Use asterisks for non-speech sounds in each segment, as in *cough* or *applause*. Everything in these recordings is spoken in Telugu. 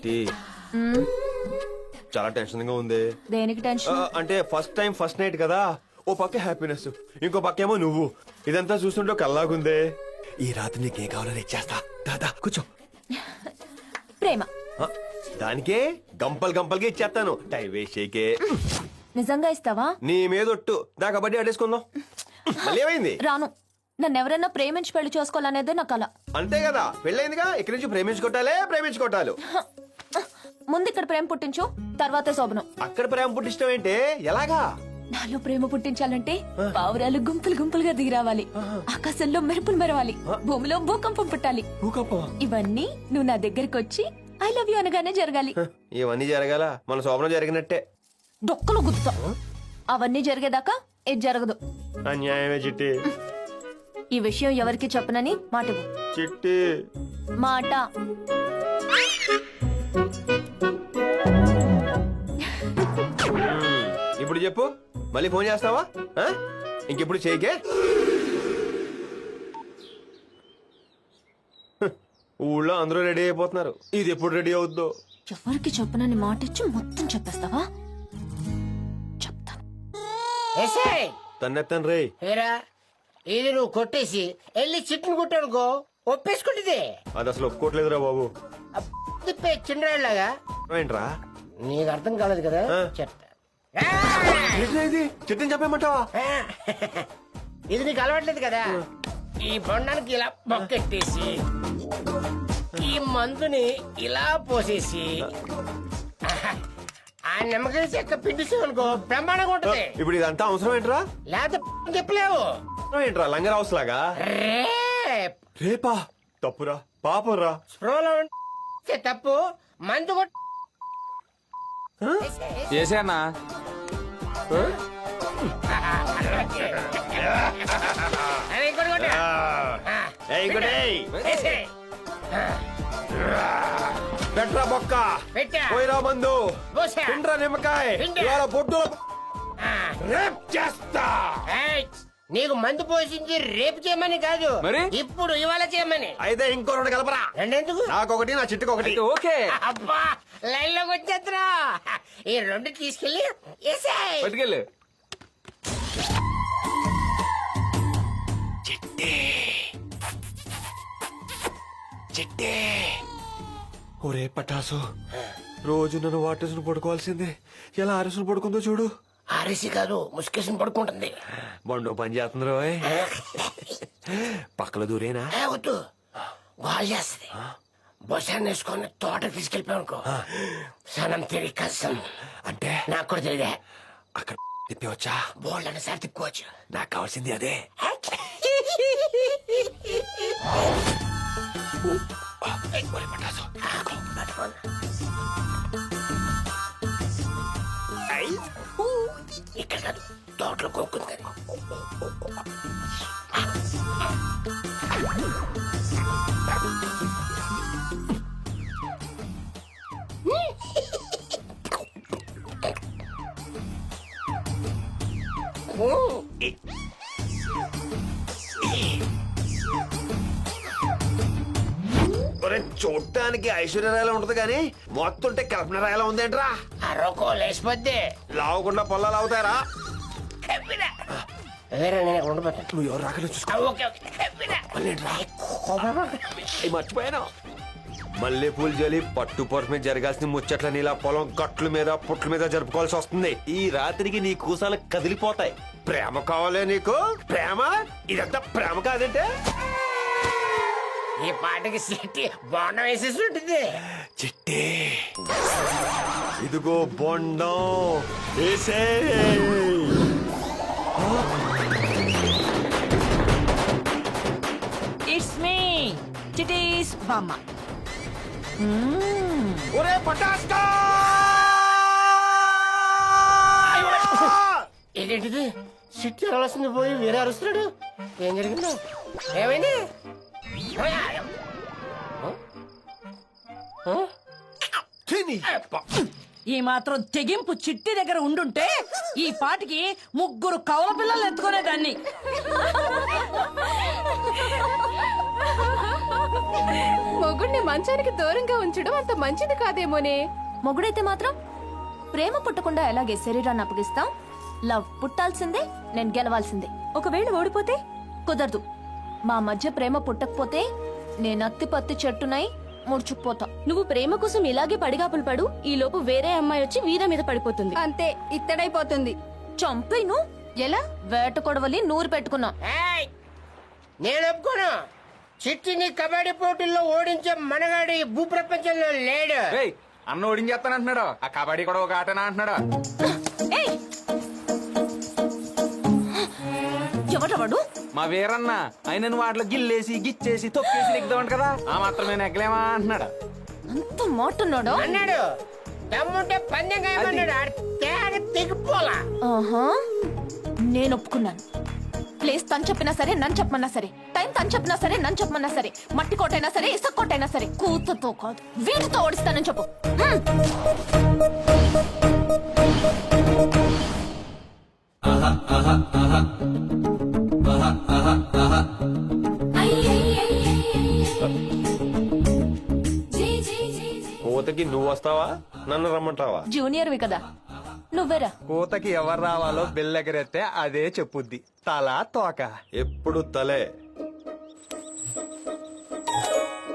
చిట్టి చాలా టెన్షన్గా ఉంది. దేనికి ఆ, టెన్షన్ అంటే ఫస్ట్ టైం ఫస్ట్ నైట్ కదా. ఓ పక్క హ్యాపీనెస్ ఇంకో పక్క ఏమో నువ్వు. ఇదంతా చూస్తుంటే ఒక కల్లాగుందే. ఈ రాత్రి నీకేం కావాలని ఇచ్చేస్తా. దాదా కూర్చో. ప్రేమ. ఆ, దానికే గంపల్ గంపల్గా ఇచ్చేస్తాను. టైం వేస్ట్ చేయకే నిజంగా ఇస్తావా? నీ మీద ఒట్టు. దా కబడ్డీ ఆడేసుకుందాం. మళ్ళీ ఏమైంది? రాను. నన్ను ఎవరైనా ప్రేమించి పెళ్ళి చేసుకోవాలనేదే నా కల. అంతే కదా. పెళ్ళైందిగా ఇక్కడి నుంచి ప్రేమించుకోవటాలే ప్రేమించుకోవటాలు ముందు ఇక్కడ ప్రేమ పుట్టించు తర్వాతే శోభనం. అక్కడ ప్రేమ పుట్టిష్టం ఏంటే? ఎలాగా? నాలో ప్రేమ పుట్టించాలంటే పావురాలు గుంపులు గుంపులుగా దిగి రావాలి ఆకాశంలో మెరుపులు మెరవాలి. భూమిలో భూకంపం పుట్టాలి. ఇవన్నీ నువ్వు నా దగ్గరికి వచ్చి ఐ లవ్ యూ అనగానే జరగాలి. ఇవన్నీ జరగాల. మన శోభనం జరిగినట్టే. డొక్కలు గుర్తా అవన్నీ జరిగేదాకా ఇది జరగదు. అన్యాయమే చిట్టి. ఈ విషయం ఎవరికి చెప్పనని మాట. చిట్టి. మాట. ఇప్పుడు చెప్పు. మళ్ళీ ఫోన్ చేస్తావా? ఆ? ఇంకెప్పుడు చేయకే? *laughs* ఊళ్ళో అందరూ రెడీ అయిపోతున్నారు. ఇది ఎప్పుడు రెడీ అవుద్దో? ఎవరికి చెప్పనని మాట ఇచ్చి మొత్తం చెప్పేస్తావా? చెప్తాను. ఎస్ఐ తన్నెత్తను రే ఏరా? ఇది నువ్వు కొట్టేసి వెళ్ళి చిట్టును కొట్టానుకో. ఒప్పేసుకుంటుంది. అది అసలు ఒప్పుకోవట్లేదురా బాబు. చిన్నరాళ్ళగా ఏంట్రా నీకు అర్థం కాలేదు కదా. చెప్తా. ఇది? చిట్టిని చెప్పేమంటావా. ఇది నీకు అలవాట్లేదు కదా? ఈ బొండానికి ఇలా మొక్కెట్టేసి ఈ మందుని ఇలా పోసేసి ఆ నిమ్మకాయ చెక్క పిండిసామనుకో బ్రహ్మాండంగా ఉంటుంది. ఇప్పుడు ఇదంతా అవసరం ఏంట్రా? లేకపోతే చెప్పలేవు. ఏంట్రా? లంగర్ హౌస్ లాగా? రేప్. తప్పురా. పాపరా. స్ప్రోలో తప్పు. మందు కొట్ పెట్రా బొక్క. పోయిరా మందు నిమ్మకాయ. ఇవాళ ఆ. రేప్ చేస్తా. నీకు మందు పోసించి రేపు చేయమని కాదు. మరి? ఇప్పుడు ఇవాళ చేయమని. అయితే ఇంకో రెండు కలపరా. రెండెందుకు? నాకొకటి నా చిట్టుకు ఒకటి. ఓకే. అబ్బా! లైన్లోకి వచ్చేద్దరా ఈ రెండు తీసుకెళ్ళి. పట్టుకెళ్ళు. చిట్టే. ఒరే పటాసు రోజు నన్ను వాటేసును పడుకోవాల్సిందే. ఎలా ఆరేసును పడుకుందో చూడు. ఆర్ఎసి కాదు ముసుకేసిన పడుకుంటుంది. బండు పని చేస్తుంది రోయ్ పక్కల దూరేనా? వద్దు. గోల్ చేస్తుంది. బొసాన్ని వేసుకొని తోట తీసుకెళ్ళిపోయానుకో సనం తిరిగి కష్టం. అంటే? నాకు కూడా తెలియదే. అక్కడ తిప్పవచ్చా బోల్డ్ అని సార్ తిప్పుకోవచ్చు. నాకు కావాల్సింది అదే. ఇక్కడ కాదు తోటలో కొనుక్కుంది కానీ చూడటానికి ఐశ్వర్యరాయలా ఉంటది కానీ మొత్తం ఉంటే కల్పన రాయలా ఉందేంట్రా? అరొకో లేచిపోద్ది లావకుండా పొల్లాలు అవుతారా వేరే నేను ఇక్కడ ఉండిపోతాను నువ్వు ఎవరు రాకనే చూసుకో. ఆ, ఓకే ఓకే చెప్పినా. అయ్యి మర్చిపోయాను. మల్లెపూలు జలి పట్టు మీద జరగాల్సిన ముచ్చట్ల నీలా పొలం గట్ల మీద పుట్ల మీద జరుపుకోవాల్సి వస్తుంది. ఈ రాత్రికి నీ కూసాలు కదిలిపోతాయి. ప్రేమ కావాలే నీకు? ప్రేమ? ఇదంతా ప్రేమ కాదంటే? ఈ పాటకి సిట్టి బాండం వేసేసి ఉంటుంది. చిట్టి. ఇదిగో బొండం వేసే ఇట్స్ మీ చిటీస్ బామ్మ ఒరే పటాస్కా! ఏంటిది సిట్టి అరవలసింది పోయి వేరే అరుస్తున్నాడు. ఏం జరిగిందో? ఏమైంది. ఈ మాత్రం తెగింపు చిట్టి దగ్గర ఉండుంటే ఈ పాటికి ముగ్గురు కవల పిల్లలు ఎత్తుకునేదాన్ని. మొగుడిని మంచానికి దూరంగా ఉంచడం అంత మంచిది కాదేమోనే. మొగుడైతే మాత్రం ప్రేమ పుట్టకుండా ఎలాగే శరీరాన్ని అప్పగిస్తాం? లవ్ పుట్టాల్సిందే నేను గెలవాల్సిందే. ఒకవేళ ఓడిపోతే కుదరదు. మా మధ్య ప్రేమ పుట్టకపోతే నేను అత్తి పత్తి చెట్టునై ముడుచుకుపోతా. నువ్వు ప్రేమ కోసం ఇలాగే పడిగాపులు పడు ఈ లోపు వేరే అమ్మాయి వచ్చి వీర మీద పడిపోతుంది. అంతే ఇత్తడైపోతుంది. చంపేను? ఎలా? వేట కొడవలి నూరు పెట్టుకున్నా. ఏయ్! నేను ఒప్పుకోను చిట్టిని కబడ్డీ పోటీల్లో ఓడించే మనగాడి భూప్రపంచంలో లేడు. ఏయ్ అన్న ఓడించేస్తానంటున్నాడు. ఆ కబడ్డీ కూడా ఒక ఆటనా అంటున్నాడు. ఏయ్! ఎవడవాడు మా వీరన్న ఆయన వాటిలో గిల్లేసి గిచ్చేసి తొక్కేసి నెగ్దామంట కదా. ఆ మాత్రమే నెగ్గలేమా అంటున్నాడు. అంత మాటున్నాడు? అన్నాడు. దమ్ముంటే పందెం కాయమన్నాడు ఆడి తేగ తెగిపోలా. ఆహా. నేను ఒప్పుకున్నాను. ప్లేస్ తను చెప్పినా సరే నన్ను చెప్పమన్నా సరే. టైం తను చెప్పినా సరే నన్ను చెప్పమన్నా సరే. మట్టి కోటైనా సరే ఇసుక కోటైనా సరే. కూతుతో కాదు వీటితో ఓడిస్తానని చెప్పు. హ్మ్. కోతకి నువ్వు వస్తావా నన్ను రమ్మంటావా జూనియర్వి కదా నువ్వేరా కూతకి ఎవరు రావాలో బెల్లెగరెత్తే అదే చెప్పుద్ది తల తోక ఎప్పుడు తలే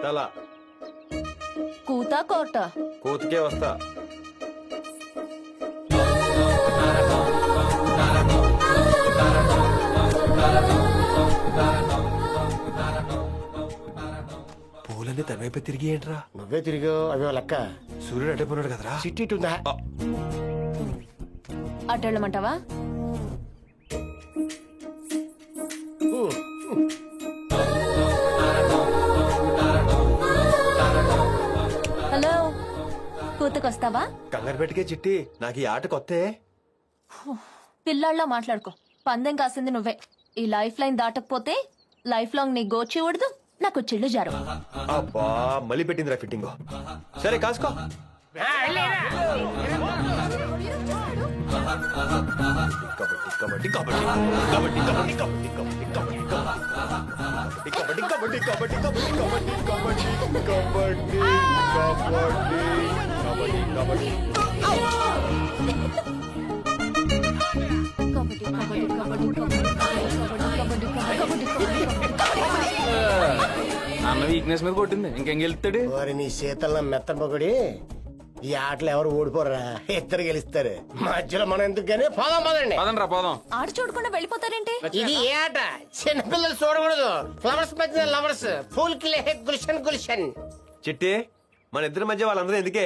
తల కూత కోట కోతికే వస్తా పూలన్నీ తన వైపు తిరిగి ఏంట్రా? నువ్వే తిరిగావు అవి లెక్క. సూర్యుడు అడ్డే పోన్నాడు కదరా? చిట్టి ఇటు ఉందా అటు వెళ్ళమంటావా హలో కూతకొస్తావా? కంగారు పెట్టుకే చిట్టి నాకు ఈ ఆట కొత్తే. పిల్లాళ్ళ మాట్లాడుకో. పందెం కాసింది నువ్వే. ఈ లైఫ్ లైన్ దాటకపోతే లైఫ్ లాంగ్ నీ గోచి ఉడదు నాకు చిల్లు జారు అబ్బా మళ్ళీ పెట్టిందిరా ఫిట్టింగ్ సరే కాసుకో కబడ్డీ కబడ్డీ కబడ్డీ కబడ్డీ కబడ్డీ కబడ్డీ కబడ్డీ కబడ్డీ కబడ్డీ కబడ్డీ కబడ్డీ కబడ్డీ కబడ్డీ కబడ్డీ కబడ్డీ కబడ్డీ కబడ్డీ అన్న వీక్నెస్ మీద కొట్టింది. ఇంకేం గెలుస్తాడు? వారి నీ శీతల మెత్తపొగడి ఈ ఆటలు ఎవరు ఓడిపోరా ఇద్దరు గెలుస్తారు. మధ్యలో మనం ఎందుకు కానీ పోదాం పదండి. పదండి రా పోదాం. ఆడ చూడకుండా వెళ్ళిపోతారేంటి? ఇది ఏ ఆట. చిన్నపిల్లలు చూడకూడదు. ఫ్లవర్స్ మధ్య లవర్స్ ఫూల్ కిలే గుల్షన్ గుల్షన్. చిట్టి మన ఇద్దరి మధ్య వాళ్ళందరూ ఎందుకే?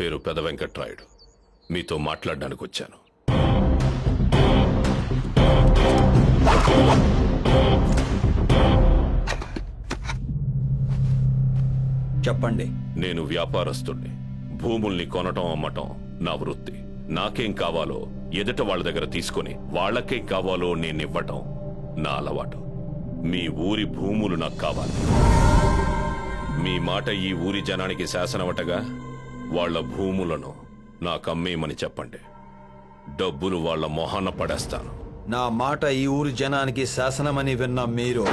పేరు పెద వెంకట్రాయుడు. మీతో మాట్లాడడానికి వచ్చాను. చెప్పండి. నేను వ్యాపారస్తుణ్ణి. భూముల్ని కొనటం అమ్మటం నా వృత్తి. నాకేం కావాలో ఎదుట వాళ్ళ దగ్గర తీసుకొని వాళ్ళకేం కావాలో నేను ఇవ్వటం నా అలవాటు. మీ ఊరి భూములు నాకు కావాలి. మీ మాట ఈ ఊరి జనానికి శాసనమటగా? వాళ్ళ భూములను నాకమ్మేయమని చెప్పండి. డబ్బులు వాళ్ళ మొహాన పడేస్తాను. నా మాట ఈ ఊరు జనానికి శాసనమని విన్న మీరు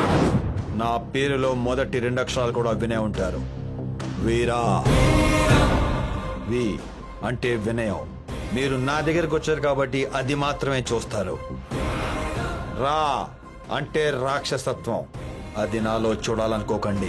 నా పేరులో మొదటి రెండక్షరాలు కూడా వినే ఉంటారు. వీరా. వి అంటే వినయం. మీరు నా దగ్గరకు వచ్చారు కాబట్టి అది మాత్రమే చూస్తారు. రా అంటే రాక్షసత్వం. అది నాలో చూడాలనుకోకండి.